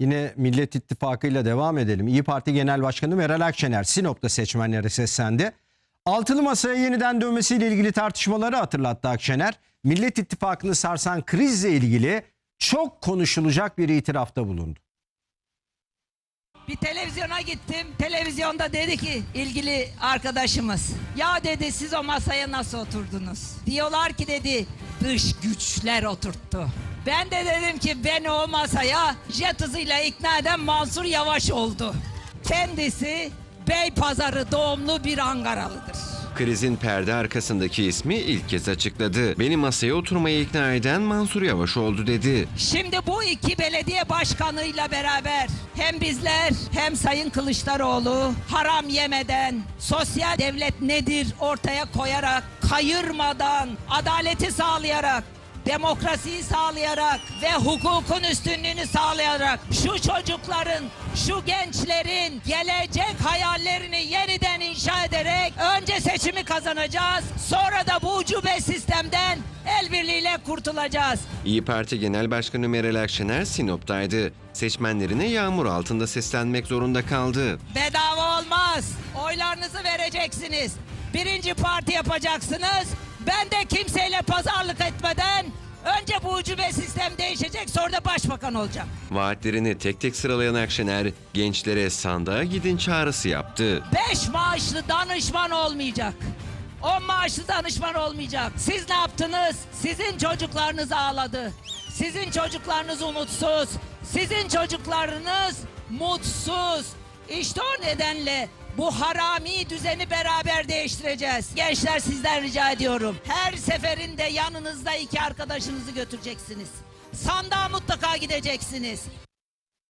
Yine Millet İttifakı ile devam edelim. İyi Parti Genel Başkanı Meral Akşener Sinop'ta seçmenlere seslendi. Altılı masaya yeniden dönmesiyle ilgili tartışmaları hatırlattı Akşener. Millet İttifakı'nı sarsan krizle ilgili çok konuşulacak bir itirafta bulundu. Bir televizyona gittim. Televizyonda dedi ki ilgili arkadaşımız. Ya dedi siz o masaya nasıl oturdunuz? Diyorlar ki dedi dış güçler oturttu. Ben de dedim ki beni o masaya jet hızıyla ikna eden Mansur Yavaş oldu. Kendisi Beypazarı doğumlu bir Ankaralıdır. Krizin perde arkasındaki ismi ilk kez açıkladı. Beni masaya oturmaya ikna eden Mansur Yavaş oldu dedi. Şimdi bu iki belediye başkanıyla beraber hem bizler hem Sayın Kılıçdaroğlu haram yemeden sosyal devlet nedir ortaya koyarak kayırmadan adaleti sağlayarak demokrasiyi sağlayarak ve hukukun üstünlüğünü sağlayarak şu çocukların, şu gençlerin gelecek hayallerini kazanacağız. Sonra da bu ucube sistemden el birliğiyle kurtulacağız. İyi Parti Genel Başkanı Meral Akşener Sinop'taydı. Seçmenlerine yağmur altında seslenmek zorunda kaldı. Bedava olmaz. Oylarınızı vereceksiniz. Birinci parti yapacaksınız. Ben de kimseyle pazarlık etmeden önce bu ucube sistem değişecek sonra da başbakan olacağım. Vaatlerini tek tek sıralayan Akşener gençlere sandığa gidin çağrısı yaptı. Beş maaşlı danışman olmayacak. On maaşlı danışman olmayacak. Siz ne yaptınız? Sizin çocuklarınız ağladı. Sizin çocuklarınız umutsuz. Sizin çocuklarınız mutsuz. İşte o nedenle bu harami düzeni beraber değiştireceğiz. Gençler sizden rica ediyorum. Her seferinde yanınızda iki arkadaşınızı götüreceksiniz. Sandığa mutlaka gideceksiniz.